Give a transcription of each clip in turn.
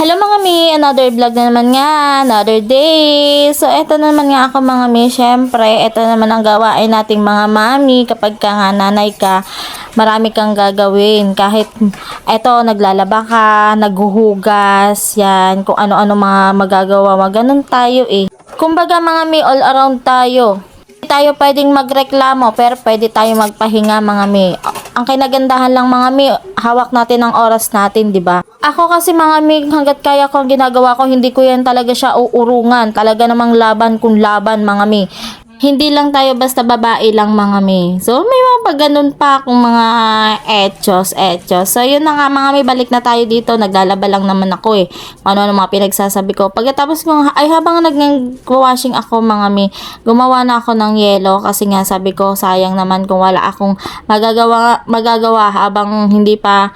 Hello mga mi, another vlog na naman nga, another day. So eto na naman nga ako mga mi, syempre, eto naman ang gawain nating mga mami kapag ka nga nanay ka, marami kang gagawin. Kahit eto, naglalaba ka, naghuhugas, yan, kung ano-ano mga magagawa, mga ganun tayo eh. Kumbaga mga mi, all around tayo. Hindi tayo pwedeng magreklamo, pero pwede tayo magpahinga mga mi. Ang kinagandahan lang mga mi, hawak natin ang oras natin, di ba? Ako kasi mga mi, hanggat kaya ko ang ginagawa ko, hindi ko yan talaga siya uurungan. Talaga namang laban kung laban mga mi. Hindi lang tayo basta babae lang mga mi. So may mga pag ganun pa akong mga etchos, etchos. So yun na nga mga mi, balik na tayo dito. Naglalaba lang naman ako eh. Ano ano mga pinagsasabi ko. Pagkatapos ko, ay habang nag-washing ako mga mi, gumawa na ako ng yelo kasi nga sabi ko sayang naman kung wala akong magagawa, magagawa habang hindi pa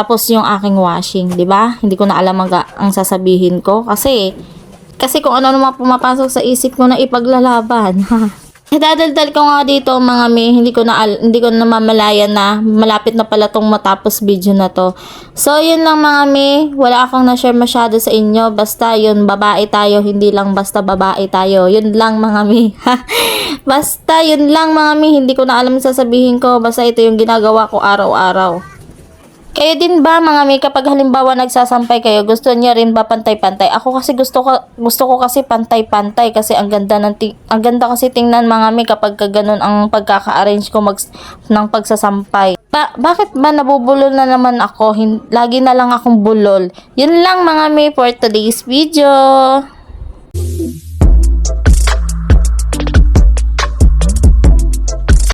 tapos yung aking washing, 'di ba? Hindi ko na alam ang, ang sasabihin ko kasi kasi kung ano naman pumapasok sa isip ko na ipaglalaban. Dadaldal ko nga dito mga mi, hindi ko na hindi ko na mamalayan na malapit na pala tong matapos video na to. So yun lang mga mi, wala akong na-share masyado sa inyo, basta yun babae tayo, hindi lang basta babae tayo. Yun lang mga mi. basta yun lang mga mi, hindi ko na alam sasabihin ko, basta ito yung ginagawa ko araw-araw. Kayo din ba mga may kapag halimbawa nagsasampay kayo, gusto niyo rin ba pantay-pantay? Ako kasi gusto ko gusto ko kasi pantay-pantay kasi ang ganda ng ang ganda kasi tingnan mga may kapag ka ganun ang pagkaka-arrange ko mag ng pagsasampay. Ba- bakit ba nabubulol na naman ako? Hin- lagi na lang akong bulol. Yun lang mga may for today's video.